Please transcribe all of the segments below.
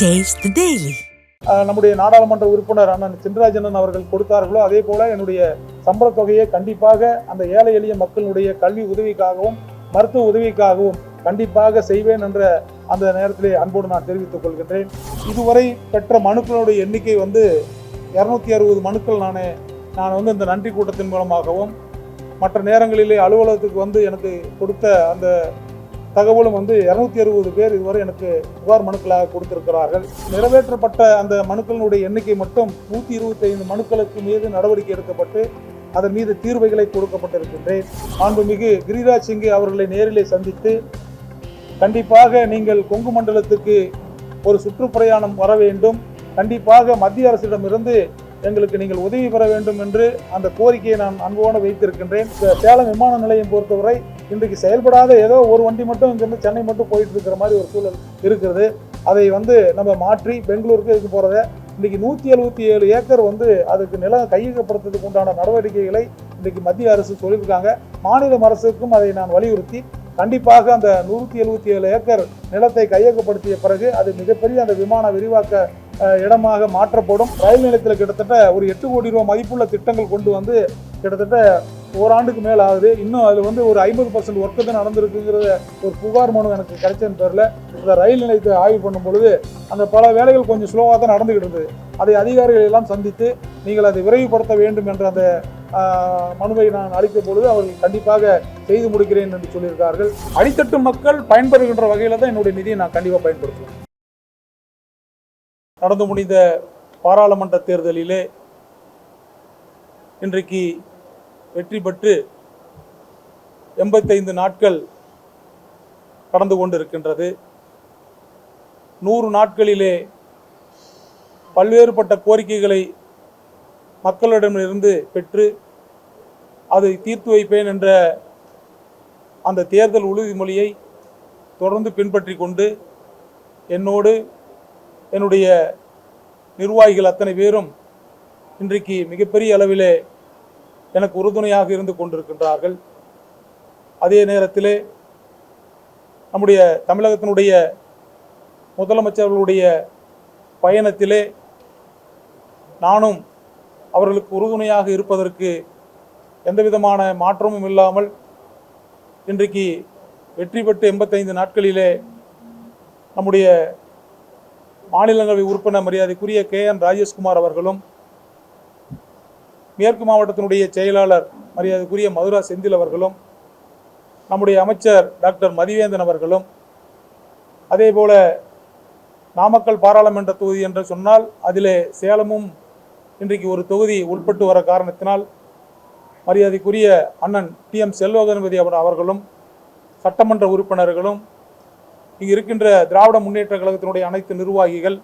Taste daily நம்முடைய நாடாளுமன்ற உறுப்பினர் அண்ணன் சின்ராஜனன் அவர்கள் கொடுத்தார்களோ அதே போல என்னுடைய சம்பள தொகையை கண்டிப்பாக அந்த ஏழை எளிய மக்களுடைய கல்வி உதவிக்காகவும் மருத்துவ உதவிக்காகவும் கண்டிப்பாக செய்வேன் என்ற அந்த நேரத்திலே அன்போடு நான் தெரிவித்துக் கொள்கின்றேன். இதுவரை பெற்ற மனுக்களுடைய எண்ணிக்கை வந்து இரநூத்தி அறுபது மனுக்கள் நான் நான் வந்து இந்த நன்றி கூட்டத்தின் மூலமாகவும் மற்ற நேரங்களிலே அலுவலகத்துக்கு வந்து எனக்கு கொடுத்த அந்த தகவலும் வந்து இரநூத்தி அறுபது பேர் இதுவரை எனக்கு புகார் மனுக்களாக கொடுத்திருக்கிறார்கள். நிறைவேற்றப்பட்ட அந்த மனுக்களினுடைய எண்ணிக்கை மட்டும் நூற்றி இருபத்தி ஐந்து மனுக்களுக்கு மீது நடவடிக்கை எடுக்கப்பட்டு அதன் மீது தீர்வைகளை கொடுக்கப்பட்டிருக்கின்றேன். மாண்புமிகு கிரிராஜ் சிங்கே அவர்களை நேரிலே சந்தித்து கண்டிப்பாக நீங்கள் கொங்கு மண்டலத்துக்கு ஒரு சுற்றுப்பிரயாணம் வர வேண்டும். கண்டிப்பாக மத்திய அரசிடமிருந்து எங்களுக்கு நீங்கள் உதவி பெற வேண்டும் என்று அந்த கோரிக்கையை நான் அன்போடு வைத்திருக்கின்றேன். சேலம் விமான நிலையம் பொறுத்தவரை இன்றைக்கு செயல்படாத ஏதோ ஒரு வண்டி மட்டும் இங்கிருந்து சென்னை மட்டும் போயிட்டு இருக்கிற மாதிரி ஒரு சூழல் இருக்கிறது. அதை வந்து நம்ம மாற்றி பெங்களூருக்கு இதுக்கு போகிறத இன்றைக்கி நூற்றி எழுபத்தி ஏழு ஏக்கர் வந்து அதுக்கு நிலம் கையகப்படுத்துறதுக்கு உண்டான நடவடிக்கைகளை இன்றைக்கு மத்திய அரசு சொல்லியிருக்காங்க. மாநில அரசுக்கும் அதை நான் வலியுறுத்தி கண்டிப்பாக அந்த நூற்றி எழுபத்தி ஏழு ஏக்கர் நிலத்தை கையகப்படுத்திய பிறகு அது மிகப்பெரிய அந்த விமான விரிவாக்க இடமாக மாற்றப்படும். ரயில் நிலையத்தில் கிட்டத்தட்ட ஒரு எட்டு கோடி ரூபா மதிப்புள்ள திட்டங்கள் கொண்டு வந்து கிட்டத்தட்ட ஓராண்டுக்கு மேல் ஆகுது. இன்னும் அதில் வந்து ஒரு ஐம்பது பர்சன்ட் ஒர்க்கு தான் நடந்திருக்குங்கிறத ஒரு புகார் மனு எனக்கு கிடைச்சதுன்னு தெரில இந்த ரயில் நிலையத்தை ஆய்வு பண்ணும் பொழுது அந்த பல வேலைகள் கொஞ்சம் ஸ்லோவாக தான் நடந்துக்கிட்டு இருந்தது. அதை அதிகாரிகள் எல்லாம் சந்தித்து நீங்கள் அதை விரைவுபடுத்த வேண்டும் என்ற அந்த மனுவை நான் அளித்த பொழுது அவர்கள் கண்டிப்பாக செய்து முடிக்கிறேன் என்று சொல்லியிருக்கார்கள். அடித்தட்டு மக்கள் பயன்பெறுகின்ற வகையில் தான் என்னுடைய நிதியை நான் கண்டிப்பாக பயன்படுத்துவேன். நடந்து முடிந்த பாராளுமன்ற தேர்தலிலே இன்றைக்கு வெற்றி பெற்று எண்பத்தைந்து நாட்கள் கடந்து கொண்டிருக்கின்றது. நூறு நாட்களிலே பல்வேறுபட்ட கோரிக்கைகளை மக்களிடமிருந்து பெற்று அதை தீர்த்து வைப்பேன் என்ற அந்த தேர்தல் உறுதிமொழியை தொடர்ந்து பின்பற்றி கொண்டு என்னோடு என்னுடைய நிர்வாகிகள் அத்தனை பேரும் இன்றைக்கு மிகப்பெரிய அளவிலே எனக்கு உறுதுணையாக இருந்து கொண்டிருக்கின்றார்கள். அதே நேரத்திலே நம்முடைய தமிழகத்தினுடைய முதலமைச்சர்களுடைய பயணத்திலே நானும் அவர்களுக்கு உறுதுணையாக இருப்பதற்கு எந்த விதமான மாற்றமும் இல்லாமல் இன்றைக்கு வெற்றி பெற்று எண்பத்தைந்து நாட்களிலே நம்முடைய மாநிலங்களவை உறுப்பினர் மரியாதைக்குரிய கே என் ராஜேஷ்குமார் அவர்களும் மேற்கு மாவட்டத்தினுடைய செயலாளர் மரியாதைக்குரிய மதுரா செந்தில் அவர்களும் நம்முடைய அமைச்சர் டாக்டர் மதிவேந்தன் அவர்களும் அதேபோல நாமக்கல் பாராளுமன்ற தொகுதி என்று சொன்னால் அதிலே சேலமும் இன்றைக்கு ஒரு தொகுதி உட்பட்டு வர காரணத்தினால் மரியாதைக்குரிய அண்ணன் டி எம் செல்வகணபதி அவர் அவர்களும் சட்டமன்ற உறுப்பினர்களும் இங்கே இருக்கின்ற திராவிட முன்னேற்ற கழகத்தினுடைய அனைத்து நிர்வாகிகள்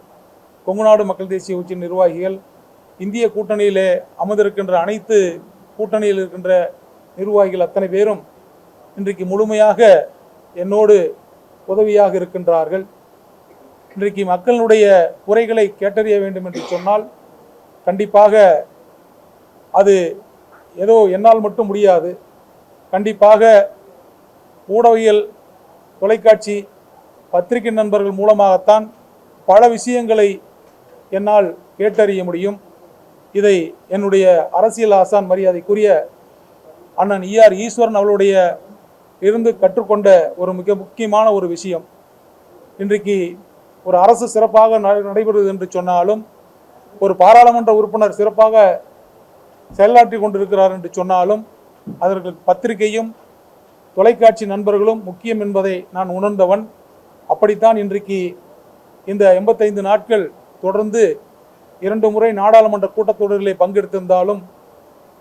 கொங்குநாடு மக்கள் தேசிய கட்சி நிர்வாகிகள் இந்திய கூட்டணியிலே அமர்ந்திருக்கின்ற அனைத்து கூட்டணியில் இருக்கின்ற நிர்வாகிகள் அத்தனை பேரும் இன்றைக்கு முழுமையாக என்னோடு உதவியாக இருக்கின்றார்கள். இன்றைக்கு மக்களுடைய குறைகளை கேட்டறிய வேண்டும் என்று சொன்னால் கண்டிப்பாக அது ஏதோ என்னால் மட்டும் முடியாது. கண்டிப்பாக ஊடகவியல் தொலைக்காட்சி பத்திரிகை நண்பர்கள் மூலமாகத்தான் பல விஷயங்களை என்னால் கேட்டறிய முடியும். இதை என்னுடைய அரசியல் ஆசான் மரியாதைக்குரிய அண்ணன் ஈஆர் ஈஸ்வரன் அவளுடைய இருந்து கற்றுக்கொண்ட ஒரு மிக முக்கியமான ஒரு விஷயம். இன்றைக்கு ஒரு அரசு சிறப்பாக நட- நடைபெறுவது என்று சொன்னாலும் ஒரு பாராளுமன்ற உறுப்பினர் சிறப்பாக செயலாற்றி கொண்டிருக்கிறார் என்று சொன்னாலும் அதற்கு பத்திரிகையும் தொலைக்காட்சி நண்பர்களும் முக்கியம் என்பதை நான் உணர்ந்தவன். அப்படித்தான் இன்றைக்கு இந்த எண்பத்தைந்து நாட்கள் தொடர்ந்து இரண்டு முறை நாடாளுமன்ற கூட்டத்தொடரிலே பங்கெடுத்திருந்தாலும்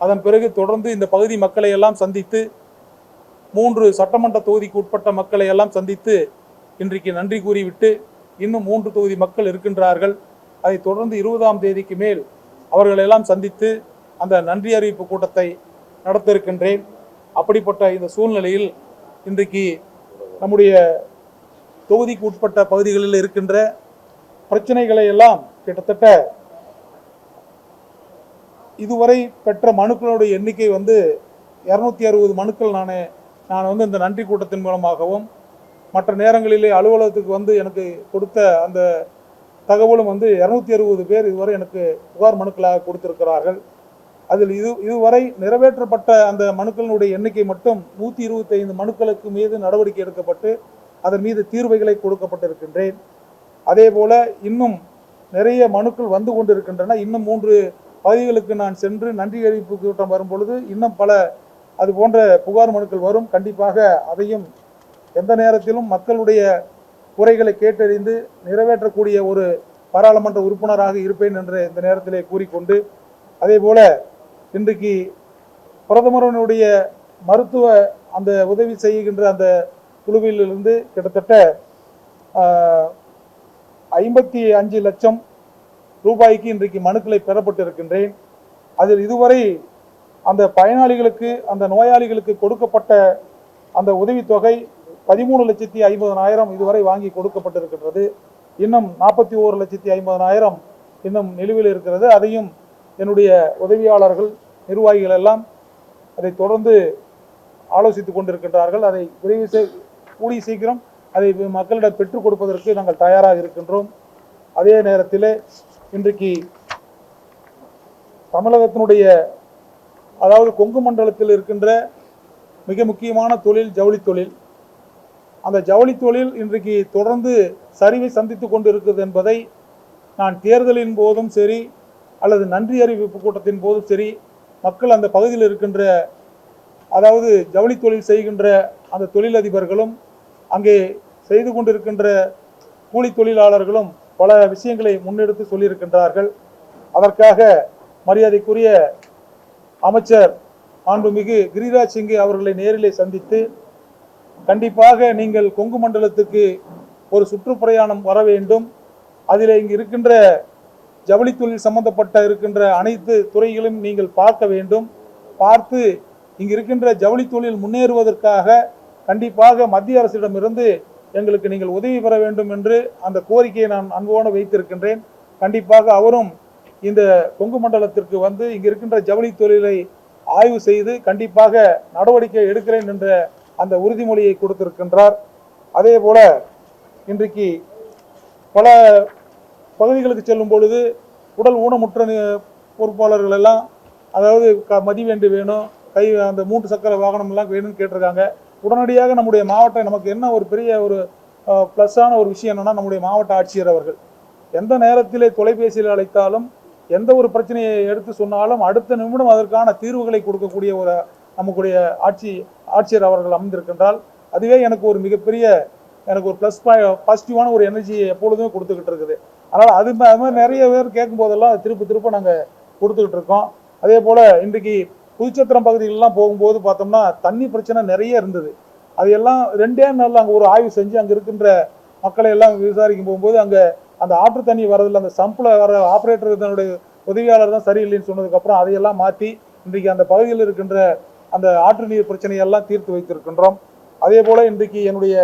அதன் பிறகு தொடர்ந்து இந்த பகுதி மக்களை எல்லாம் சந்தித்து மூன்று சட்டமன்ற தொகுதிக்கு உட்பட்ட மக்களை எல்லாம் சந்தித்து இன்றைக்கு நன்றி கூறிவிட்டு இன்னும் மூன்று தொகுதி மக்கள் இருக்கின்றார்கள். அதை தொடர்ந்து இருபதாம் தேதிக்கு மேல் அவர்களெல்லாம் சந்தித்து அந்த நன்றி அறிவிப்பு கூட்டத்தை நடத்த இருக்கின்றேன். அப்படிப்பட்ட இந்த சூழ்நிலையில் இன்றைக்கு நம்முடைய தொகுதிக்கு உட்பட்ட பகுதிகளில் இருக்கின்ற பிரச்சனைகளை எல்லாம் கிட்டத்தட்ட இதுவரை பெற்ற மனுக்களுடைய எண்ணிக்கை வந்து இரநூத்தி அறுபது மனுக்கள் நான் நான் வந்து இந்த நன்றி கூட்டத்தின் மூலமாகவும் மற்ற நேரங்களிலே அலுவலகத்துக்கு வந்து எனக்கு கொடுத்த அந்த தகவலும் வந்து இரநூத்தி அறுபது பேர் இதுவரை எனக்கு புகார் மனுக்களாக கொடுத்திருக்கிறார்கள். அதில் இது இதுவரை நிறைவேற்றப்பட்ட அந்த மனுக்களினுடைய எண்ணிக்கை மட்டும் நூற்றி இருபத்தைந்து மனுக்களுக்கு மீது நடவடிக்கை எடுக்கப்பட்டு அதன் மீது தீர்வைகளை கொடுக்கப்பட்டிருக்கின்றேன். அதே போல இன்னும் நிறைய மனுக்கள் வந்து கொண்டிருக்கின்றன. இன்னும் மூன்று பகுதிகளுக்கு நான் சென்று நன்றி அறிவிப்பு கூட்டம் வரும் பொழுது இன்னும் பல அது போன்ற புகார் மனுக்கள் வரும். கண்டிப்பாக அதையும் எந்த நேரத்திலும் மக்களுடைய குறைகளை கேட்டறிந்து நிறைவேற்றக்கூடிய ஒரு பாராளுமன்ற உறுப்பினராக இருப்பேன் என்று இந்த நேரத்திலே கூறிக்கொண்டு அதே போல இன்றைக்கு பிரதமரனுடைய மருத்துவ அந்த உதவி செய்கின்ற அந்த குழுவிலிருந்து கிட்டத்தட்ட ஐம்பத்தி அஞ்சு லட்சம் ரூபாய்க்கு இன்றைக்கு மனுக்களை பெறப்பட்டிருக்கின்றேன். அதில் இதுவரை அந்த பயனாளிகளுக்கு அந்த நோயாளிகளுக்கு கொடுக்கப்பட்ட அந்த உதவித்தொகை பதிமூணு லட்சத்தி ஐம்பதனாயிரம் இதுவரை வாங்கி கொடுக்கப்பட்டிருக்கின்றது. இன்னும் நாற்பத்தி ஓரு லட்சத்தி ஐம்பதனாயிரம் இன்னும் நிலுவையில் இருக்கிறது. அதையும் என்னுடைய உதவியாளர்கள் நிர்வாகிகள் எல்லாம் அதை தொடர்ந்து ஆலோசித்துக் கொண்டிருக்கின்றார்கள். அதை விரைவு செய்ய கூடிய சீக்கிரம் அதை மக்களிடம் பெற்றுக் கொடுப்பதற்கு நாங்கள் தயாராக இருக்கின்றோம். அதே நேரத்தில் இன்றைக்கு தமிழகத்தினுடைய அதாவது கொங்கு மண்டலத்தில் இருக்கின்ற மிக முக்கியமான தொழில் ஜவுளி தொழில். அந்த ஜவுளி தொழில் இன்றைக்கு தொடர்ந்து சரிவை சந்தித்து கொண்டு இருக்குது என்பதை நான் தேர்தலின் போதும் சரி அல்லது நன்றி அறிவிப்பு கூட்டத்தின் போதும் சரி மக்கள் அந்த பகுதியில் இருக்கின்ற அதாவது ஜவுளி தொழில் செய்கின்ற அந்த தொழிலதிபர்களும் அங்கே செய்து கொண்டிருக்கின்ற கூலி தொழிலாளர்களும் பல விஷயங்களை முன்னெடுத்து சொல்லியிருக்கின்றார்கள். அதற்காக மரியாதைக்குரிய அமைச்சர் மாண்புமிகு கிரிராஜ் சிங்கை அவர்களை நேரிலே சந்தித்து கண்டிப்பாக நீங்கள் கொங்கு மண்டலத்துக்கு ஒரு சுற்றுப்பிரயாணம் வர வேண்டும். அதில் இங்கு இருக்கின்ற ஜவுளி தொழில் சம்பந்தப்பட்ட இருக்கின்ற அனைத்து துறைகளையும் நீங்கள் பார்க்க வேண்டும். பார்த்து இங்கு இருக்கின்ற ஜவுளி தொழில் முன்னேறுவதற்காக கண்டிப்பாக மத்திய அரசிடமிருந்து எங்களுக்கு நீங்கள் உதவி பெற வேண்டும் என்று அந்த கோரிக்கையை நான் அன்போடு வைத்திருக்கின்றேன். கண்டிப்பாக அவரும் இந்த கொங்கு மண்டலத்திற்கு வந்து இங்கு இருக்கின்ற ஜவுளி தொழிலை ஆய்வு செய்து கண்டிப்பாக நடவடிக்கை எடுக்கிறேன் என்ற அந்த உறுதிமொழியை கொடுத்திருக்கின்றார். அதே போல இன்றைக்கு பல பகுதிகளுக்கு செல்லும் பொழுது உடல் ஊனமுற்ற பொறுப்பாளர்கள் எல்லாம் அதாவது க மதிவேண்டு வேணும் கை அந்த மூன்று சக்கர வாகனம் எல்லாம் வேணும்னு கேட்டிருக்காங்க. உடனடியாக நம்முடைய மாவட்டம் நமக்கு என்ன ஒரு பெரிய ஒரு ப்ளஸ்ஸான ஒரு விஷயம் என்னென்னா நம்முடைய மாவட்ட ஆட்சியர் அவர்கள். எந்த நேரத்திலே தொலைபேசியில் அழைத்தாலும் எந்த ஒரு பிரச்சனையை எடுத்து சொன்னாலும் அடுத்த நிமிடம் அதற்கான தீர்வுகளை கொடுக்கக்கூடிய ஒரு நமக்குடைய ஆட்சி ஆட்சியர் அவர்கள் அமைந்திருக்கின்றால் அதுவே எனக்கு ஒரு மிகப்பெரிய எனக்கு ஒரு ப்ளஸ் பாசிட்டிவான ஒரு எனர்ஜியை எப்பொழுதுமே கொடுத்துக்கிட்டு இருக்குது. அதனால் அது அது மாதிரி நிறைய பேர் கேட்கும் போதெல்லாம் திருப்ப திருப்ப நாங்கள் கொடுத்துக்கிட்டு இருக்கோம். அதே போல் இன்றைக்கு புதுச்சத்திரம் பகுதிகளெலாம் போகும்போது பார்த்தோம்னா தண்ணி பிரச்சனை நிறைய இருந்தது. அதையெல்லாம் ரெண்டே நாளில் அங்கே ஒரு ஆய்வு செஞ்சு அங்கே இருக்கின்ற மக்களை எல்லாம் விசாரிக்கும் போகும்போது அங்கே அந்த ஆற்று தண்ணி வரதில்லை அந்த சம்பில் வர ஆப்ரேட்டர் தன்னுடைய உதவியாளர் தான் சரியில்லைன்னு சொன்னதுக்கப்புறம் அதையெல்லாம் மாற்றி இன்றைக்கு அந்த பகுதியில் இருக்கின்ற அந்த ஆற்று நீர் பிரச்சனையெல்லாம் தீர்த்து வைத்திருக்கின்றோம். அதே போல் இன்றைக்கு என்னுடைய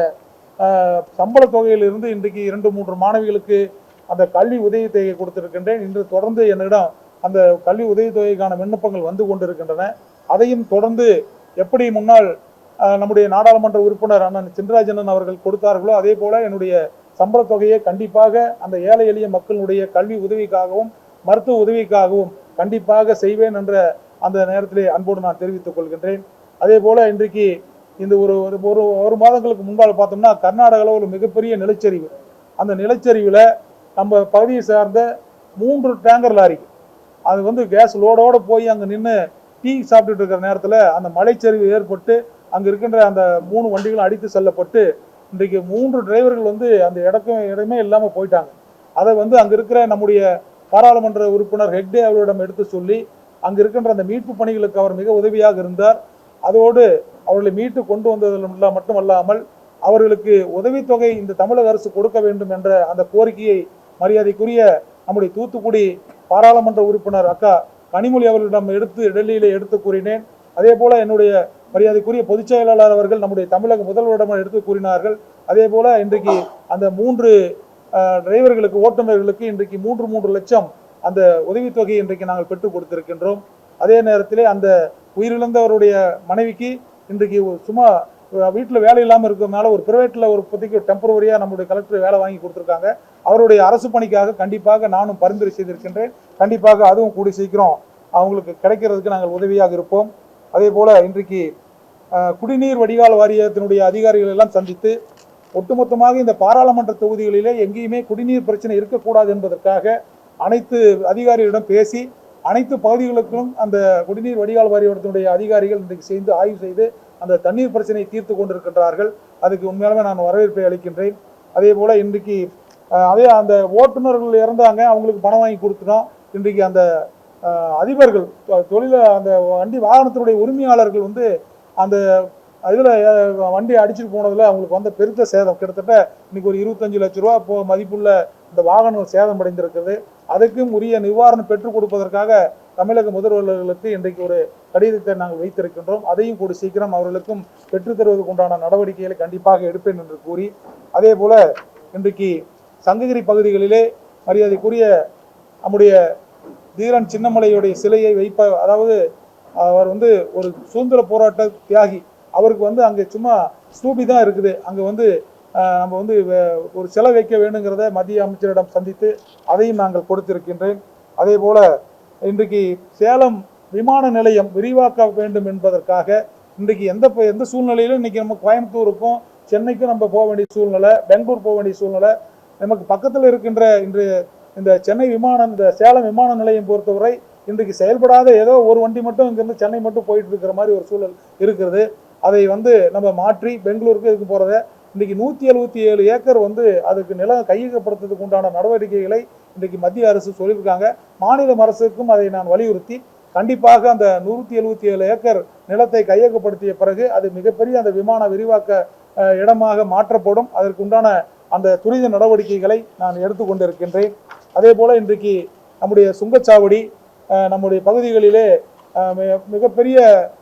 சம்பள தொகையிலிருந்து இன்றைக்கு இரண்டு மூன்று மாணவிகளுக்கு அந்த கல்வி உதவித்தொகையை கொடுத்துருக்கின்றேன். இன்று தொடர்ந்து என்னிடம் அந்த கல்வி உதவித்தொகைக்கான விண்ணப்பங்கள் வந்து கொண்டிருக்கின்றன. அதையும் தொடர்ந்து எப்படி முன்னாள் நம்முடைய நாடாளுமன்ற உறுப்பினர் அண்ணன் சின்ராஜனன் அவர்கள் கொடுத்தார்களோ அதே போல என்னுடைய சம்பள தொகையை கண்டிப்பாக அந்த ஏழை எளிய மக்களுடைய கல்வி உதவிக்காகவும் மருத்துவ உதவிக்காகவும் கண்டிப்பாக செய்வேன் என்ற அந்த நேரத்திலே அன்போடு நான் தெரிவித்துக் கொள்கின்றேன். அதே போல இன்றைக்கு இந்த ஒரு ஒரு ஒரு ஒரு மாதங்களுக்கு முன்பால் பார்த்தோம்னா கர்நாடகாவில் ஒரு மிகப்பெரிய நிலச்சரிவு. அந்த நிலச்சரிவில் நம்ம பகுதியை சார்ந்த மூன்று டேங்கர் லாரி அது வந்து கேஸ் லோடோடு போய் அங்கே நின்று டீ சாப்பிட்டுட்டு இருக்கிற நேரத்தில் அந்த மலைச்சரிவு ஏற்பட்டு அங்கே இருக்கின்ற அந்த மூணு வண்டிகளும் அடித்து செல்லப்பட்டு இன்றைக்கு மூன்று டிரைவர்கள் வந்து அந்த இடக்கும் இடமே இல்லாமல் போயிட்டாங்க. அதை வந்து அங்கே இருக்கிற நம்முடைய பாராளுமன்ற உறுப்பினர் ஹெக்டே அவர்களிடம் எடுத்து சொல்லி அங்கே இருக்கின்ற அந்த மீட்பு பணிகளுக்கு அவர் மிக உதவியாக இருந்தார். அதோடு அவர்களை மீட்டு கொண்டு வந்ததில் மட்டுமல்லாமல் அவர்களுக்கு உதவித்தொகை இந்த தமிழக அரசு கொடுக்க வேண்டும் என்ற அந்த கோரிக்கையை மரியாதைக்குரிய நம்முடைய தூத்துக்குடி பாராளுமன்ற உறுப்பினர் அக்கா கனிமொழி அவர்களிடம் எடுத்து டெல்லியிலே எடுத்து கூறினேன். அதே போல என்னுடைய மரியாதைக்குரிய பொதுச் செயலாளர் அவர்கள் நம்முடைய தமிழக முதல்வரிடம் எடுத்து கூறினார்கள். அதே போல இன்றைக்கு அந்த மூன்று டிரைவர்களுக்கு ஓட்டுநர்களுக்கு இன்றைக்கு மூன்று மூன்று லட்சம் அந்த உதவித்தொகையை இன்றைக்கு நாங்கள் பெற்றுக் கொடுத்திருக்கின்றோம். அதே நேரத்திலே அந்த உயிரிழந்தவருடைய மனைவிக்கு இன்றைக்கு சும்மா வீட்டில் வேலை இல்லாமல் இருக்கிறதுனால ஒரு பிரைவேட்டில் ஒரு இப்போதைக்கு டெம்பரவரியாக நம்முடைய கலெக்டர் வேலை வாங்கி கொடுத்துருக்காங்க. அவருடைய அரசு பணிக்காக கண்டிப்பாக நானும் பரிந்துரை செய்திருக்கின்றேன். கண்டிப்பாக அதுவும் கூடி சீக்கிரம் அவங்களுக்கு கிடைக்கிறதுக்கு நாங்கள் உதவியாக இருப்போம். அதே போல் இன்றைக்கு குடிநீர் வடிகால் வாரியத்தினுடைய அதிகாரிகள் எல்லாம் சந்தித்து ஒட்டுமொத்தமாக இந்த பாராளுமன்ற தொகுதிகளிலே எங்கேயுமே குடிநீர் பிரச்சனை இருக்கக்கூடாது என்பதற்காக அனைத்து அதிகாரிகளிடம் பேசி அனைத்து பகுதிகளுக்கும் அந்த குடிநீர் வடிகால் வாரியத்தினுடைய அதிகாரிகள் இன்றைக்கு சேர்ந்து ஆய்வு செய்து அந்த தண்ணீர் பிரச்சனையை தீர்த்து கொண்டிருக்கின்றார்கள். அதுக்கு உண்மையாலுமே நான் வரவேற்பை அளிக்கின்றேன். அதே போல் இன்றைக்கு அதே அந்த ஓட்டுநர்கள் இறந்தாங்க. அவங்களுக்கு பணம் வாங்கி கொடுத்துட்டோம். இன்றைக்கு அந்த அதிபர்கள் தொழில அந்த வண்டி வாகனத்தினுடைய உரிமையாளர்கள் வந்து அந்த இதில் வண்டி அடிச்சுட்டு போனதில் அவங்களுக்கு வந்த பெருத்த சேதம். கிட்டத்தட்ட இன்னைக்கு ஒரு இருபத்தஞ்சு லட்ச ரூபா இப்போ மதிப்புள்ள இந்த வாகனம் சேதம் அடைந்திருக்கிறது அதுக்கும் உரிய நிவாரணம் பெற்றுக் கொடுப்பதற்காக தமிழக முதல்வர்களுக்கு இன்றைக்கு ஒரு கடிதத்தை நாங்கள் வைத்திருக்கின்றோம். அதையும் கூட சீக்கிரம் அவர்களுக்கும் பெற்றுத் தருவதற்கு உண்டான நடவடிக்கைகளை கண்டிப்பாக எடுப்பேன் என்று கூறி அதே போல இன்றைக்கு சங்ககிரி பகுதிகளிலே மரியாதைக்குரிய நம்முடைய தீரன் சின்னமலையுடைய சிலையை வைப்ப அதாவது அவர் வந்து ஒரு சுதந்திர போராட்ட தியாகி. அவருக்கு வந்து அங்கே சும்மா ஸ்தூபி தான் இருக்குது. அங்கே வந்து நம்ம வந்து ஒரு சிலை வைக்க வேணுங்கிறத மத்திய அமைச்சரிடம் சந்தித்து அதையும் நாங்கள் கொடுத்திருக்கின்றேன். அதே போல இன்றைக்கு சேலம் விமான நிலையம் விரிவாக்க வேண்டும் என்பதற்காக இன்றைக்கு எந்த எந்த சூழ்நிலையிலும் இன்றைக்கி நம்ம கோயம்புத்தூருக்கும் சென்னைக்கும் நம்ம போக வேண்டிய சூழ்நிலை பெங்களூர் போக வேண்டிய சூழ்நிலை நமக்கு பக்கத்தில் இருக்கின்ற இன்று இந்த சென்னை விமானம் இந்த சேலம் விமான நிலையம் பொறுத்தவரை இன்றைக்கு செயல்படாத ஏதோ ஒரு வண்டி மட்டும் இங்கேருந்து சென்னை மட்டும் போயிட்டு இருக்கிற மாதிரி ஒரு சூழல் இருக்கிறது. அதை வந்து நம்ம மாற்றி பெங்களூருக்கு இதுக்கு போகிறத இன்றைக்கி நூற்றி எழுபத்தி ஏழு ஏக்கர் வந்து அதுக்கு நிலம் கையகப்படுத்துறதுக்கு உண்டான நடவடிக்கைகளை இன்றைக்கு மத்திய அரசு சொல்லியிருக்காங்க மாநில அரசுக்கும் அதை நான் வலியுறுத்தி கண்டிப்பாக அந்த நூற்றி எழுபத்தி ஏழு ஏக்கர் நிலத்தை கையகப்படுத்திய பிறகு அது மிகப்பெரிய அந்த விமான விரிவாக்க இடமாக மாற்றப்படும். அதற்கு உண்டான அந்த துரித நடவடிக்கைகளை நான் எடுத்துக்கொண்டிருக்கின்றேன் அதே போல் இன்றைக்கு நம்முடைய சுங்கச்சாவடி நம்முடைய பகுதிகளிலே மிக- மிகப்பெரிய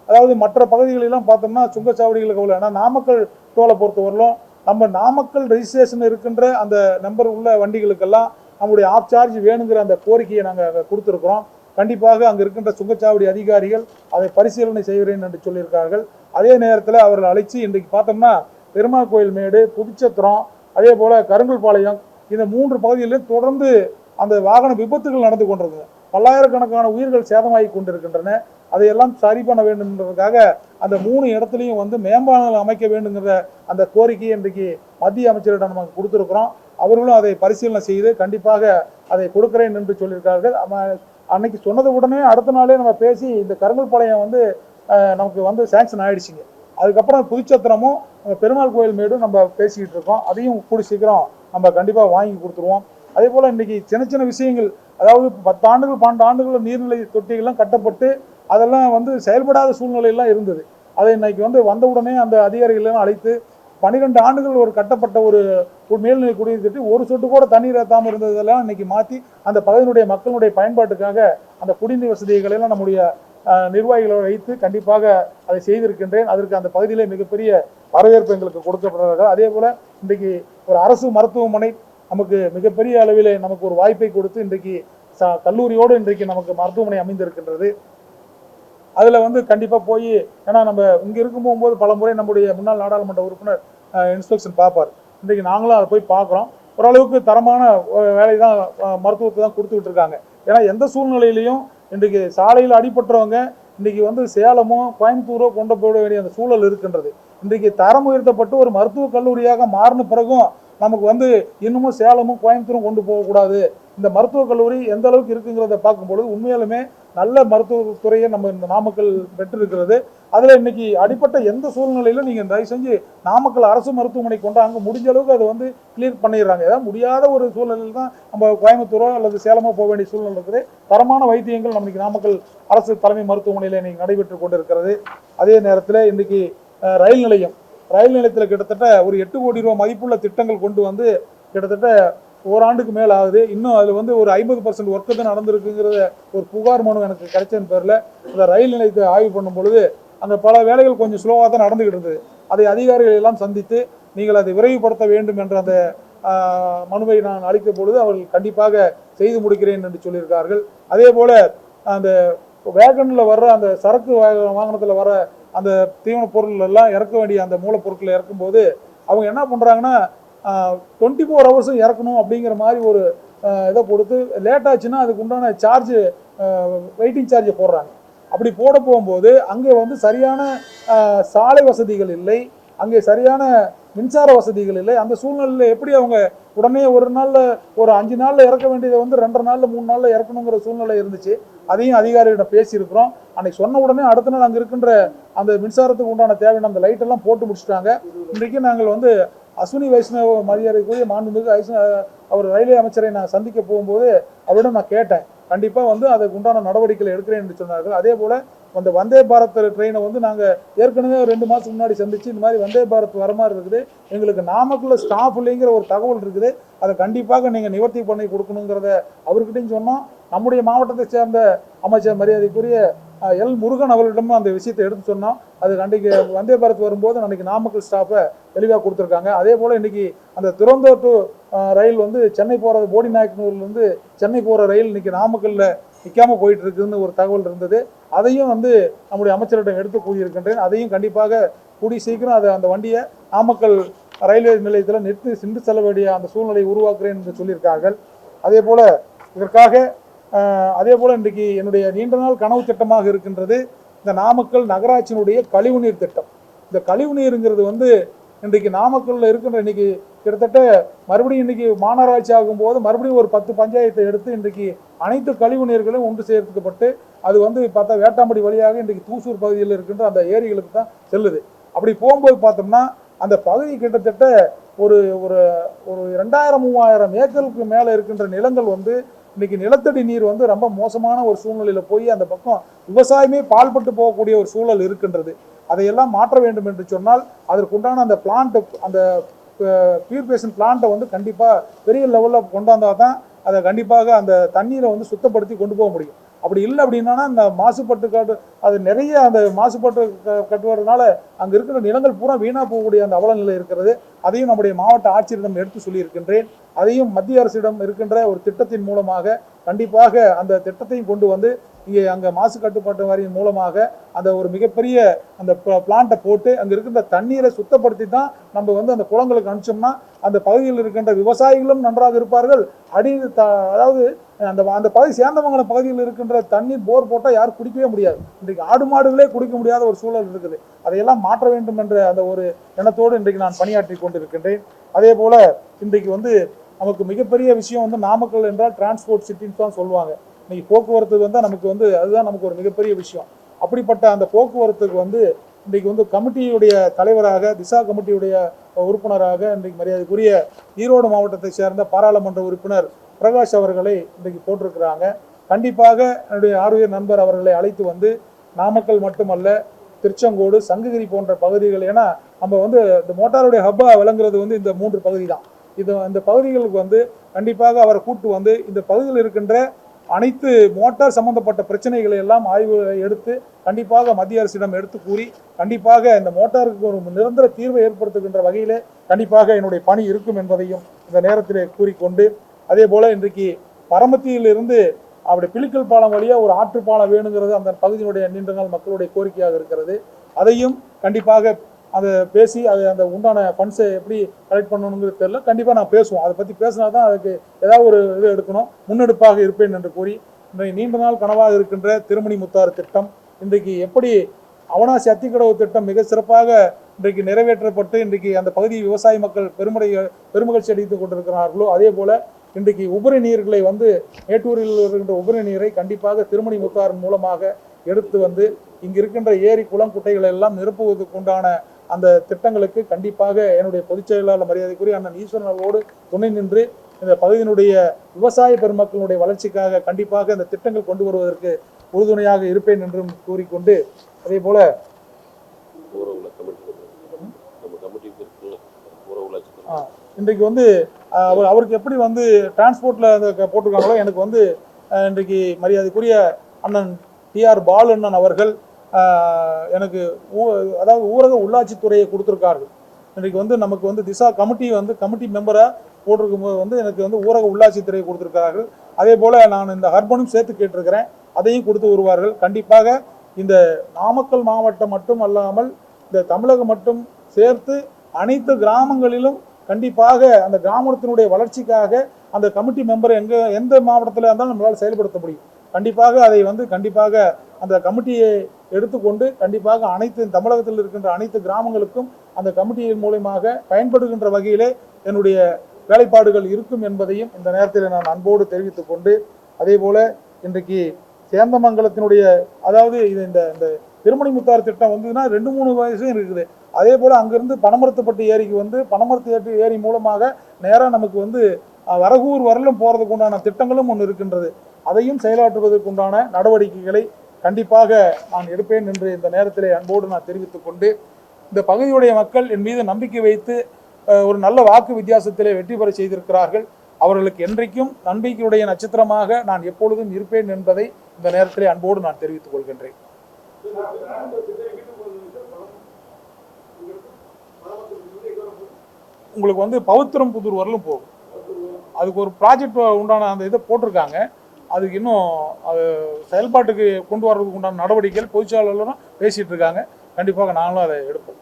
அதாவது மற்ற பகுதிகளெல்லாம் பார்த்தோம்னா சுங்கச்சாவடிகளுக்கு அவ்வளோ ஆனால் நாமக்கல் டோலை பொறுத்தவரையிலும் நம்ம நாமக்கல் ரெஜிஸ்ட்ரேஷன் இருக்கின்ற அந்த நம்பர் உள்ள வண்டிகளுக்கெல்லாம் நம்முடைய ஆஃப் சார்ஜ் வேணுங்கிற அந்த கோரிக்கையை நாங்கள் கொடுத்துருக்குறோம். கண்டிப்பாக அங்கே இருக்கின்ற சுங்கச்சாவடி அதிகாரிகள் அதை பரிசீலனை செய்கிறேன் என்று சொல்லியிருக்கார்கள் அதே நேரத்தில் அவர்கள் அழைச்சி இன்றைக்கு பார்த்தோம்னா பெருமாள் கோயில் மேடு புதுச்சத்திரம் அதே போல் கருங்கல்பாளையம் இந்த மூன்று பகுதிகளிலும் தொடர்ந்து அந்த வாகன விபத்துகள் நடந்து கொண்டிருந்தது. பல்லாயிரக்கணக்கான உயிர்கள் சேதமாகி கொண்டிருக்கின்றன. அதையெல்லாம் சரி பண்ண வேண்டும்ன்றதுக்காக அந்த மூணு இடத்துலையும் வந்து மேம்பாலங்கள் அமைக்க வேண்டுங்கிற அந்த கோரிக்கையை இன்றைக்கு மத்திய அமைச்சரிடம் நமக்கு கொடுத்துருக்குறோம். அவர்களும் அதை பரிசீலனை செய்து கண்டிப்பாக அதை கொடுக்குறேன் என்று சொல்லியிருக்கார்கள். அன்னைக்கு சொன்னது உடனே அடுத்த நாளே நம்ம பேசி இந்த கருங்கல்பாளையம் வந்து நமக்கு வந்து சேங்ஷன் ஆயிடுச்சுங்க. அதுக்கப்புறம் புதுச்சத்திரமும் பெருமாள் கோயில் மேடும் நம்ம பேசிக்கிட்டு இருக்கோம். அதையும் கூடி சீக்கிரம் நம்ம கண்டிப்பாக வாங்கி கொடுத்துருவோம். அதே போல் இன்னைக்கு சின்ன சின்ன விஷயங்கள் அதாவது பத்து ஆண்டுகள் பன்னெண்டு ஆண்டுகள் நீர்நிலை தொட்டிகள்லாம் கட்டப்பட்டு அதெல்லாம் வந்து செயல்படாத சூழ்நிலையெல்லாம் இருந்தது. அதை இன்னைக்கு வந்து வந்த உடனே அந்த அதிகாரிகளெல்லாம் அழைத்து பன்னிரெண்டு ஆண்டுகள் ஒரு கட்டப்பட்ட ஒரு ஒரு மேல்நிலை குடிநீர் திட்டு ஒரு சொட்டு கூட தண்ணீர் ஏற்றாமல் இருந்ததெல்லாம் இன்னைக்கு மாற்றி அந்த பகுதியினுடைய மக்களுடைய பயன்பாட்டுக்காக அந்த குடிநீர் வசதிகளை எல்லாம் நம்முடைய நிர்வாகிகளை வைத்து கண்டிப்பாக அதை செய்திருக்கின்றேன். அதற்கு அந்த பகுதியிலே மிகப்பெரிய வரவேற்பு எங்களுக்கு கொடுக்கப்படுறார்கள் அதே போல் இன்றைக்கு ஒரு அரசு மருத்துவமனை நமக்கு மிகப்பெரிய அளவில் நமக்கு ஒரு வாய்ப்பை கொடுத்து இன்றைக்கு ச- கல்லூரியோடு இன்றைக்கு நமக்கு மருத்துவமனை அமைந்திருக்கின்றது. அதில் வந்து கண்டிப்பாக போய் ஏன்னா நம்ம இங்கே இருக்கும் போகும்போது பல முறை நம்முடைய முன்னாள் நாடாளுமன்ற உறுப்பினர் இன்ஸ்பெக்ஷன் பார்ப்பார் இன்றைக்கு நாங்களும் அதை போய் பார்க்குறோம் ஓரளவுக்கு தரமான வேலை தான் மருத்துவத்தை தான் கொடுத்துக்கிட்டு இருக்காங்க. ஏன்னா எந்த சூழ்நிலையிலையும் இன்றைக்கு சாலையில் அடிபட்டவங்க இன்றைக்கி வந்து சேலமோ கோயம்புத்தூரோ கொண்டு போட வேண்டிய அந்த சூழல் இருக்கின்றது. இன்றைக்கு தரம் உயர்த்தப்பட்டு ஒரு மருத்துவக் கல்லூரியாக மாறின பிறகும் நமக்கு வந்து இன்னமும் சேலமும் கோயம்புத்தூரும் கொண்டு போகக்கூடாது. இந்த மருத்துவக் கல்லூரி எந்த அளவுக்கு இருக்குங்கிறத பார்க்கும்பொழுது உண்மையாலுமே நல்ல மருத்துவத்துறையை நம்ம இந்த நாமக்கல் பெற்றிருக்கிறது. அதில் இன்னைக்கு அடிப்பட்ட எந்த சூழ்நிலையிலும் நீங்கள் தயவு செஞ்சு நாமக்கல் அரசு மருத்துவமனை கொண்டாங்க முடிஞ்ச அளவுக்கு அதை வந்து கிளியர் பண்ணிடுறாங்க. ஏதாவது முடியாத ஒரு சூழ்நிலையில் தான் நம்ம கோயம்புத்தூரோ அல்லது சேலமோ போக வேண்டிய சூழ்நிலை இருக்குது. தரமான வைத்தியங்கள் நம்மளுக்கு நாமக்கல் அரசு தலைமை மருத்துவமனையில் இன்னைக்கு நடைபெற்று கொண்டிருக்கிறது. அதே நேரத்தில் இன்னைக்கு ரயில் நிலையம் ரயில் நிலையத்தில் கிட்டத்தட்ட ஒரு எட்டு கோடி ரூபா மதிப்புள்ள திட்டங்கள் கொண்டு வந்து கிட்டத்தட்ட ஓராண்டுக்கு மேல் ஆகுது. இன்னும் அதில் வந்து ஒரு ஐம்பது பர்சன்ட் ஒர்க்கு தான் நடந்திருக்குங்கிறத ஒரு புகார் மனு எனக்கு கிடைச்சதன் பேரில் இந்த ரயில் நிலையத்தை ஆய்வு பண்ணும் பொழுது அங்கே பல வேலைகள் கொஞ்சம் ஸ்லோவாக தான் நடந்துகிட்டு இருந்தது. அதை அதிகாரிகள் எல்லாம் சந்தித்து நீங்கள் அதை விரைவுபடுத்த வேண்டும் என்ற அந்த மனுவை நான் அளித்த பொழுது அவர்கள் கண்டிப்பாக செய்து முடிக்கிறேன் என்று சொல்லியிருக்கார்கள். அதே போல் அந்த வேகனில் வர்ற அந்த சரக்கு வாகனத்தில் வர அந்த தீவன பொருள் எல்லாம் இறக்க வேண்டிய அந்த மூலப்பொருட்களை இறக்கும்போது அவங்க என்ன பண்ணுறாங்கன்னா டுவெண்ட்டி ஃபோர் ஹவர்ஸும் இறக்கணும் அப்படிங்கிற மாதிரி ஒரு இதை கொடுத்து லேட் ஆச்சுன்னா அதுக்கு உண்டான சார்ஜ் வெயிட்டிங் சார்ஜை போடுறாங்க. அப்படி போட போகும்போது அங்கே வந்து சரியான சாலை வசதிகள் இல்லை. அங்கே சரியான மின்சார வசதிகள் இல்லை. அந்த சூழ்நிலையில் எப்படி அவங்க உடனே ஒரு நாளில் ஒரு அஞ்சு நாளில் இறக்க வேண்டியதை வந்து ரெண்டரை நாளில் மூணு நாளில் இறக்கணுங்கிற சூழ்நிலை இருந்துச்சு. அதையும் அதிகாரியிடம் பேசியிருக்கிறோம். அன்னைக்கு சொன்ன உடனே அடுத்த நாள் அங்கே இருக்கின்ற அந்த மின்சாரத்துக்கு உண்டான தேவையான அந்த லைட்டெல்லாம் போட்டு முடிச்சுட்டாங்க. இன்றைக்கு நாங்கள் வந்து அஸ்வினி வைஷ்ணவ மரியாதைக்குரிய மாண்புமிகு அவர் ரயில்வே அமைச்சரை நான் சந்திக்க போகும்போது அவரிடம் நான் கேட்டேன். கண்டிப்பாக வந்து அதுக்கு உண்டான நடவடிக்கைகள் எடுக்கிறேன் என்று சொன்னார்கள். அதே போல் அந்த வந்தே பாரத் ட்ரெயினை வந்து நாங்கள் ஏற்கனவே ரெண்டு மாதம் முன்னாடி சந்திச்சு இந்த மாதிரி வந்தே பாரத் வர மாதிரி இருக்குது. எங்களுக்கு நாமக்கல்ல ஸ்டாஃப் இல்லைங்கிற ஒரு தகவல் இருக்குது. அதை கண்டிப்பாக நீங்கள் நிவர்த்தி பண்ணி கொடுக்கணுங்கிறத அவர்கிட்டையும் சொன்னோம். நம்முடைய மாவட்டத்தை சேர்ந்த அமைச்சர் மரியாதைக்குரிய எல் முருகன் அவர்களிடமும் அந்த விஷயத்தை எடுத்து சொன்னோம். அது அன்றைக்கு வந்தே பாரத் வரும்போது அன்றைக்கி நாமக்கல் ஸ்டாஃபை தெளிவாக கொடுத்துருக்காங்க. அதே போல் இன்றைக்கி அந்த துறந்தோர் டு ரயில் வந்து சென்னை போகிறது போடி நாயக்கனூர்லேருந்து சென்னை போகிற ரயில் இன்றைக்கி நாமக்கல்ல நிற்காம போயிட்டு இருக்குதுன்னு ஒரு தகவல் இருந்தது. அதையும் வந்து நம்முடைய அமைச்சரிடம் எடுத்து கூறியிருக்கின்றேன். அதையும் கண்டிப்பாக கூடி சீக்கிரம் அதை அந்த வண்டியை நாமக்கல் ரயில்வே நிலையத்தில் நிறுத்தி சென்று செல்ல வேண்டிய அந்த சூழ்நிலையை உருவாக்குறேன் என்று சொல்லியிருக்கார்கள். அதே போல் இதற்காக அதே போல் இன்றைக்கு என்னுடைய நீண்ட நாள் கனவு திட்டமாக இருக்கின்றது இந்த நாமக்கல் நகராட்சியினுடைய கழிவுநீர் திட்டம். இந்த கழிவுநீருங்கிறது வந்து இன்றைக்கு நாமக்கல்ல இருக்கின்ற இன்னைக்கு கிட்டத்தட்ட மறுபடியும் இன்னைக்கு மாநகராட்சி ஆகும்போது மறுபடியும் ஒரு பத்து பஞ்சாயத்தை எடுத்து இன்றைக்கு அனைத்து கழிவு நீர்களும் ஒன்று சேர்த்துக்கப்பட்டு அது வந்து பார்த்தா வேட்டாம்படி வழியாக இன்றைக்கு தூசூர் பகுதியில் இருக்கின்ற அந்த ஏரிகளுக்கு தான் செல்லுது. அப்படி போகும்போது பார்த்தோம்னா அந்த பகுதி கிட்டத்தட்ட ஒரு ஒரு ஒரு ரெண்டாயிரம் மூவாயிரம் ஏக்கருக்கு மேலே இருக்கின்ற நிலங்கள் வந்து இன்னைக்கு நிலத்தடி நீர் வந்து ரொம்ப மோசமான ஒரு சூழ்நிலையில் போய் அந்த பக்கம் விவசாயமே பால்பட்டு போகக்கூடிய ஒரு சூழல் இருக்கின்றது. அதையெல்லாம் மாற்ற வேண்டும் என்று சொன்னால் அதற்குண்டான அந்த பிளான்ட் அந்த பியூரிஃபிகேஷன் பிளான்ட்டை வந்து கண்டிப்பாக பெரிய லெவலில் கொண்டு வந்தால் தான் அதை கண்டிப்பாக அந்த தண்ணீரை வந்து சுத்தப்படுத்தி கொண்டு போக முடியும். அப்படி இல்லை அப்படின்னா இந்த மாசுபட்டு காட்டு அது நிறைய அந்த மாசுபட்டு க- கட்டுவதனால அங்கே இருக்கிற நிலங்கள் பூரா வீணாக போகக்கூடிய அந்த அவல நிலை இருக்கிறது. அதையும் நம்முடைய மாவட்ட ஆட்சியரிடம் எடுத்து சொல்லியிருக்கின்றேன். அதையும் மத்திய அரசிடம் இருக்கின்ற ஒரு திட்டத்தின் மூலமாக கண்டிப்பாக அந்த திட்டத்தையும் கொண்டு வந்து இங்கே அங்கே மாசு கட்டுப்பாட்டு வாரியம் மூலமாக அந்த ஒரு மிகப்பெரிய அந்த பிளான்ட்டை போட்டு அங்கே இருக்கின்ற தண்ணீரை சுத்தப்படுத்தி தான் நம்ம வந்து அந்த குளங்களுக்கு அனுப்பிச்சோம்னா அந்த பகுதியில் இருக்கின்ற விவசாயிகளும் நன்றாக இருப்பார்கள். அடி த அதாவது அந்த அந்த பகுதி சேந்தமங்கலம் பகுதியில் இருக்கின்ற தண்ணீர் போர் போட்டால் யாரும் குடிக்கவே முடியாது. இன்றைக்கு ஆடு மாடுகளே குடிக்க முடியாத ஒரு சூழல் இருக்குது. அதையெல்லாம் மாற்ற வேண்டும் என்ற அந்த ஒரு எண்ணத்தோடு இன்றைக்கு நான் பணியாற்றி கொண்டிருக்கின்றேன். அதே போல் இன்றைக்கு வந்து நமக்கு மிகப்பெரிய விஷயம் வந்து நாமக்கல் என்றால் டிரான்ஸ்போர்ட் சிட்டின்னு தான் சொல்லுவாங்க. இன்னைக்கு போக்குவரத்து வந்து நமக்கு வந்து அதுதான் நமக்கு ஒரு மிகப்பெரிய விஷயம். அப்படிப்பட்ட அந்த போக்குவரத்துக்கு வந்து இன்றைக்கு வந்து கமிட்டியுடைய தலைவராக திசா கமிட்டியுடைய உறுப்பினராக இன்றைக்கு மரியாதைக்குரிய ஈரோடு மாவட்டத்தை சேர்ந்த பாராளுமன்ற உறுப்பினர் பிரகாஷ் அவர்களை இன்றைக்கு போட்டிருக்கிறாங்க. கண்டிப்பாக என்னுடைய ஆரோக்கிய நண்பர் அவர்களை அழைத்து வந்து நாமக்கல் மட்டுமல்ல திருச்செங்கோடு சங்ககிரி போன்ற பகுதிகள் ஏன்னா நம்ம வந்து இந்த மோட்டாருடைய ஹப்பா விளங்குறது வந்து இந்த மூன்று பகுதி தான் இது இந்த பகுதிகளுக்கு வந்து கண்டிப்பாக அவரை கூட்டு வந்து இந்த பகுதியில் இருக்கின்ற அனைத்து மோட்டார் சம்பந்தப்பட்ட பிரச்சனைகளை எல்லாம் ஆய்வு எடுத்து கண்டிப்பாக மத்திய அரசிடம் எடுத்து கூறி கண்டிப்பாக இந்த மோட்டாருக்கு ஒரு நிரந்தர தீர்வை ஏற்படுத்துகின்ற வகையிலே கண்டிப்பாக என்னுடைய பணி இருக்கும் என்பதையும் இந்த நேரத்திலே கூறிக்கொண்டு அதே போல் இன்றைக்கு பரமத்தியிலிருந்து அப்படி பிலிக்கல் பாலம் வழியாக ஒரு ஆற்று பாலம் வேணுங்கிறது அந்த பகுதியினுடைய நீண்ட நாள் மக்களுடைய கோரிக்கையாக இருக்கிறது. அதையும் கண்டிப்பாக அதை பேசி அது அந்த உண்டான ஃபண்ட்ஸை எப்படி கலெக்ட் பண்ணணுங்கிறது தெரியல. கண்டிப்பாக நான் பேசுவோம். அதை பற்றி பேசினா தான் அதுக்கு ஏதாவது ஒரு இது எடுக்கணும். முன்னெடுப்பாக இருப்பேன் என்று கூறி இன்றைக்கு நீண்ட நாள் கனவாக இருக்கின்ற திருமணி முத்தாறு திட்டம் இன்றைக்கு எப்படி அவனாசி அத்திக்கடவு திட்டம் மிக சிறப்பாக இன்றைக்கு நிறைவேற்றப்பட்டு இன்றைக்கு அந்த பகுதி விவசாய மக்கள் பெருமுறை பெருமகிழ்ச்சி அடித்துக் கொண்டிருக்கிறார்களோ அதே போல இன்றைக்கு உபரி நீர்களை வந்து மேட்டூரில் இருக்கின்ற உபரி நீரை கண்டிப்பாக திருமணி முத்தார் மூலமாக எடுத்து வந்து இங்கு இருக்கின்ற ஏரி குளம் குட்டைகளை எல்லாம் நிரப்புவதற்குண்டான அந்த திட்டங்களுக்கு கண்டிப்பாக என்னுடைய பொதுச் செயலாளர் மரியாதைக்குரிய அண்ணன் ஈஸ்வரன் அவரோடு துணை நின்று இந்த பகுதியினுடைய விவசாய பெருமக்களுடைய வளர்ச்சிக்காக கண்டிப்பாக இந்த திட்டங்கள் கொண்டு வருவதற்கு உறுதுணையாக இருப்பேன் என்றும் கூறிக்கொண்டு அதே போல இன்றைக்கு வந்து அவர் அவருக்கு எப்படி வந்து டிரான்ஸ்போர்ட்டில் போட்டிருக்காங்களோ எனக்கு வந்து இன்றைக்கு மரியாதைக்குரிய அண்ணன் டிஆர் பாலண்ணன் அவர்கள் எனக்கு ஊ- அதாவது ஊரக உள்ளாட்சித்துறையை கொடுத்துருக்கார்கள். இன்றைக்கு வந்து நமக்கு வந்து திசா கமிட்டி வந்து கமிட்டி மெம்பராக போட்டிருக்கும் போது வந்து எனக்கு வந்து ஊரக உள்ளாட்சித்துறையை கொடுத்துருக்கிறார்கள். அதே போல் நான் இந்த ஹர்பனும் சேர்த்து கேட்டிருக்கிறேன். அதையும் கொடுத்து வருவார்கள். கண்டிப்பாக இந்த நாமக்கல் மாவட்டம் மட்டும் அல்லாமல் இந்த தமிழகம் மட்டும் சேர்த்து அனைத்து கிராமங்களிலும் கண்டிப்பாக அந்த கிராமத்தினுடைய வளர்ச்சிக்காக அந்த கமிட்டி மெம்பர் எங்கே எந்த மாவட்டத்தில் இருந்தாலும் நம்மளால் செயல்படுத்த முடியும். கண்டிப்பாக அதை வந்து கண்டிப்பாக அந்த கமிட்டியை எடுத்துக்கொண்டு கண்டிப்பாக அனைத்து தமிழகத்தில் இருக்கின்ற அனைத்து கிராமங்களுக்கும் அந்த கமிட்டியின் மூலயமாக பயன்படுகின்ற வகையிலே என்னுடைய வேலைப்பாடுகள் இருக்கும் என்பதையும் இந்த நேரத்தில் நான் அன்போடு தெரிவித்துக் கொண்டு அதே போல இன்றைக்கு சேந்தமங்கலத்தினுடைய அதாவது இது இந்த இந்த திருமணி முத்தார் திட்டம் வந்ததுன்னா ரெண்டு மூணு வயசும் இருக்குது. அதே போல அங்கிருந்து பனமரத்துப்பட்டு ஏரிக்கு வந்து பனமரத்து ஏற்றி ஏரி மூலமாக நேராக நமக்கு வந்து வரகூர் வரலும் போகிறதுக்கு உண்டான திட்டங்களும் ஒன்று இருக்கின்றது. அதையும் செயலாற்றுவதற்கு உண்டான நடவடிக்கைகளை கண்டிப்பாக நான் எடுப்பேன் என்று இந்த நேரத்திலே அன்போடு நான் தெரிவித்துக் கொண்டு இந்த பகுதியுடைய மக்கள் என் மீது நம்பிக்கை வைத்து ஒரு நல்ல வாக்கு வித்தியாசத்திலே வெற்றி பெற செய்திருக்கிறார்கள். அவர்களுக்கு என்றைக்கும் நம்பிக்கையுடைய நட்சத்திரமாக நான் எப்பொழுதும் இருப்பேன் என்பதை இந்த நேரத்திலே அன்போடு நான் தெரிவித்துக் கொள்கின்றேன். உங்களுக்கு வந்து பவித்திரம் புதூர் வரலும் போகும். அதுக்கு ஒரு ப்ராஜெக்ட் உண்டான அந்த இதை போட்டிருக்காங்க. அதுக்கு இன்னும் அது செயல்பாட்டுக்கு கொண்டு வர்றதுக்கு உண்டான நடவடிக்கைகள் பொதுச்செயலாளரும் பேசிகிட்டு இருக்காங்க. கண்டிப்பாக நாங்களும் அதை எடுப்போம்.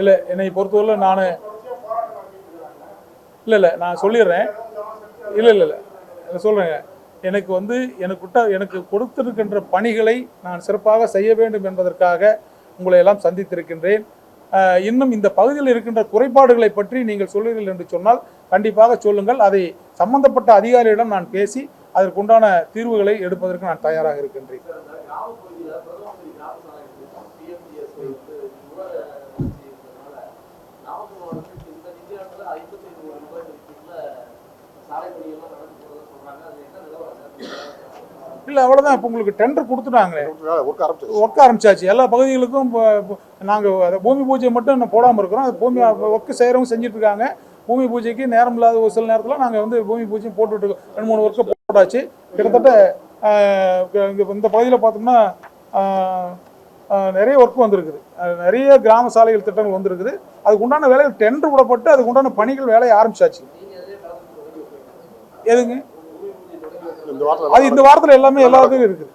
இல்லை என்னை பொறுத்தவரை நான் இல்லை இல்லை நான் சொல்லிடுறேன். இல்லை இல்லை இல்லை. சொல்கிறேங்க எனக்கு வந்து எனக்கு எனக்கு கொடுத்திருக்கின்ற பணிகளை நான் சிறப்பாக செய்ய வேண்டும் என்பதற்காக உங்களை எல்லாம் சந்தித்திருக்கின்றேன். இன்னும் இந்த பகுதியில் இருக்கின்ற குறைபாடுகளை பற்றி நீங்கள் சொல்லுங்கள் என்று சொன்னால் கண்டிப்பாக சொல்லுங்கள். அதை சம்பந்தப்பட்ட அதிகாரியிடம் நான் பேசி அதற்குண்டான தீர்வுகளை எடுப்பதற்கு நான் தயாராக இருக்கின்றேன் கிராமப்பகுதியில பிரதம மந்திரி கிராம சாலை திட்டம் பிஎம்ஜிஎஸ் வந்து உலக வளர்ச்சி இருக்கிறதுனால நாமக்கல் மாவட்டத்துக்கு இந்த நிதியாண்டுல ஐம்பத்தைந்து கோடி ரூபாய் மதிப்பீட்டுல சாலை பணிகள்லாம் நடந்து போறதா சொல்றாங்க அது என்ன நிலவரம் இல்லை அவ்வளோதான் இப்போ உங்களுக்கு டெண்டர் கொடுத்துட்டாங்களே. ஒர்க் ஆரம்பிச்சு ஒர்க் ஆரம்பிச்சாச்சு. எல்லா பகுதிகளுக்கும் நாங்கள் அதை பூமி பூஜை மட்டும் இன்னும் போடாமல் இருக்கிறோம். அது பூமி ஒர்க்கு செய்கிறவங்க செஞ்சுட்டு இருக்காங்க பூமி பூஜைக்கு நேரம் இல்லாத ஒரு சில நேரத்தில் நாங்கள் வந்து பூமி பூஜையும் போட்டுட்டு. ரெண்டு மூணு ஒர்க்கை போட்டாச்சு. கிட்டத்தட்ட இந்த பகுதியில் பார்த்தோம்னா நிறைய ஒர்க் வந்திருக்குது. நிறைய கிராம சாலைகள் திட்டங்கள் வந்திருக்குது. அதுக்கு உண்டான வேலைகள் டெண்டர் விடப்பட்டு அதுக்கு உண்டான பணிகள் வேலையை ஆரம்பிச்சாச்சு. எதுங்க? அது இந்த வாரத்தில் எல்லாமே எல்லாத்துக்கும் இருக்குது.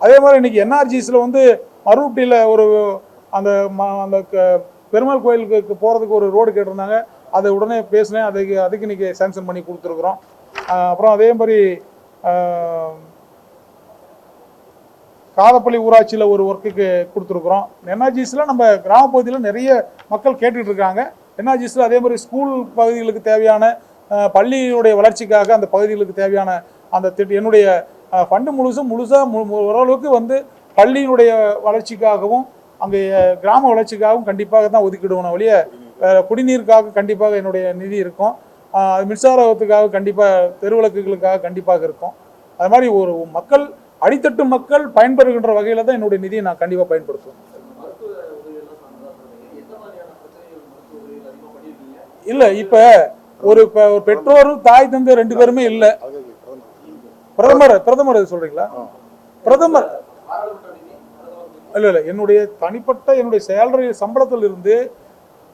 அதே மாதிரி இன்னைக்கு என்ஆர்ஜிஸில் வந்து மருவட்டியில் ஒரு அந்த அந்த பெருமாள் கோயிலுக்கு போகிறதுக்கு ஒரு ரோடு கேட்டிருந்தாங்க. அதை உடனே பேசினேன். அதுக்கு அதுக்கு இன்னைக்கு சேங்ஷன் பண்ணி கொடுத்துருக்குறோம். அப்புறம் அதே மாதிரி காதப்பள்ளி ஊராட்சியில் ஒரு ஒர்க்குக்கு கொடுத்துருக்குறோம். என்ஆர்ஜிஸில் நம்ம கிராம பகுதியில் நிறைய மக்கள் கேட்டுட்டு இருக்காங்க என்ஆர்ஜிஸில் அதே மாதிரி ஸ்கூல் பகுதிகளுக்கு தேவையான ஆஹ், பள்ளியினுடைய வளர்ச்சிக்காக அந்த பகுதிகளுக்கு தேவையான அந்த திட்ட என்னுடைய ஃபண்டு முழுசும் முழுசாக ஓரளவுக்கு வந்து பள்ளியினுடைய வளர்ச்சிக்காகவும் அங்கே கிராம வளர்ச்சிக்காகவும் கண்டிப்பாக தான் ஒதுக்கிடுவோம் ஒழிய குடிநீருக்காக கண்டிப்பாக என்னுடைய நிதி இருக்கும். அது மின்சாரத்துக்காக கண்டிப்பாக தெருவிளக்குகளுக்காக கண்டிப்பாக இருக்கும். அது மாதிரி ஒரு மக்கள் அடித்தட்டு மக்கள் பயன்பெறுகின்ற வகையில் தான் என்னுடைய நிதியை நான் கண்டிப்பாக பயன்படுத்துவேன். இல்லை இப்போ ஒரு இப்போ ஒரு பெற்றோரும் தாய் தந்தை ரெண்டு பேருமே இல்லை. பிரதமர் பிரதமர் இது சொல்றீங்களா? பிரதமர். இல்லை இல்லை என்னுடைய தனிப்பட்ட என்னுடைய சேலரி சம்பளத்தில் இருந்து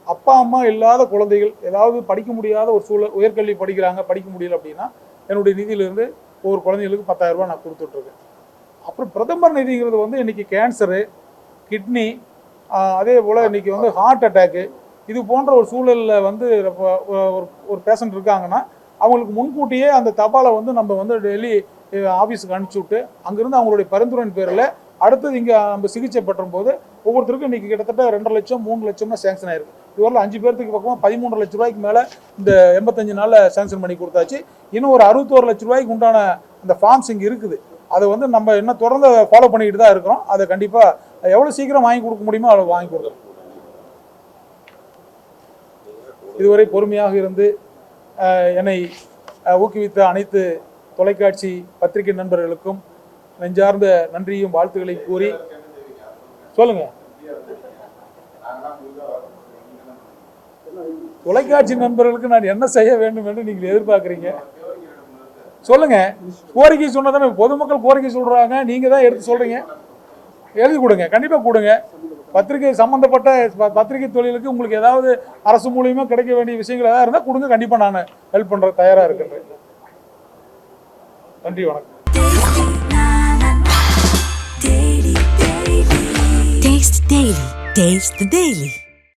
அப்பா அம்மா இல்லாத குழந்தைகள் ஏதாவது படிக்க முடியாத ஒரு சூழல் உயர்கல்வி படிக்கிறாங்க படிக்க முடியல அப்படின்னா என்னுடைய நிதியிலிருந்து ஒவ்வொரு குழந்தைகளுக்கு பத்தாயிரம் ரூபாய் நான் கொடுத்துட்ருக்கேன். அப்புறம் பிரதமர் நிதிங்கிறது வந்து இன்னைக்கு கேன்சரு கிட்னி அதே போல் இன்னைக்கு வந்து ஹார்ட் அட்டாக்கு இது போன்ற ஒரு சூழலில் வந்து ஒரு ஒரு பேஷண்ட் இருக்காங்கன்னா அவங்களுக்கு முன்கூட்டியே அந்த தபாலை வந்து நம்ம வந்து டெல்லி ஆஃபீஸுக்கு அனுப்பிச்சி விட்டு அங்கேருந்து அவங்களுடைய பரிந்துரையின் பேரில் அடுத்தது இங்கே நம்ம சிகிச்சை பெற்றும் போது ஒவ்வொருத்தருக்கும் இன்றைக்கி கிட்டத்தட்ட ரெண்டரை லட்சம் மூணு லட்சம்னா சேங்ஷன் ஆயிருக்கு. இவரில் அஞ்சு பேர்த்துக்கு பக்கமாக பதிமூன்று லட்ச ரூபாய்க்கு மேலே இந்த எண்பத்தஞ்சு நாளில் சேங்ஷன் பண்ணி கொடுத்தாச்சு. இன்னும் ஒரு அறுபத்தோரு லட்ச ரூபாய்க்கு உண்டான அந்த ஃபார்ம்ஸ் இங்கே இருக்குது. அதை வந்து நம்ம இன்னும் தொடர்ந்து ஃபாலோ பண்ணிக்கிட்டு தான் இருக்கிறோம். அதை கண்டிப்பாக எவ்வளோ சீக்கிரம் வாங்கி கொடுக்க முடியுமோ அவ்வளோ வாங்கி கொடுக்குறோம் இதுவரை பொறுமையாக இருந்து என்னை ஊக்குவித்த அனைத்து தொலைக்காட்சி பத்திரிகை நண்பர்களுக்கும் நெஞ்சார்ந்த நன்றியும் வாழ்த்துக்களை கூறி சொல்லுங்க. தொலைக்காட்சி நண்பர்களுக்கு நான் என்ன செய்ய வேண்டும் என்று நீங்கள் எதிர்பார்க்குறீங்க? சொல்லுங்க. கோரிக்கை சொன்னதானே பொதுமக்கள் கோரிக்கை சொல்றாங்க. நீங்க தான் எடுத்து சொல்றீங்க. எழுதி கொடுங்க. கண்டிப்பா கொடுங்க. பத்திரிகை சம்மந்தப்பட்ட பத்திரிகை தொழிலுக்கு உங்களுக்கு ஏதாவது அரசு மூலியமாக கிடைக்க வேண்டிய விஷயங்கள் ஏதாவது இருந்தால் கொடுங்க. கண்டிப்பாக நான் ஹெல்ப் பண்ணுற தயாராக இருக்கின்றேன் நன்றி வணக்கம். Taste the Daily.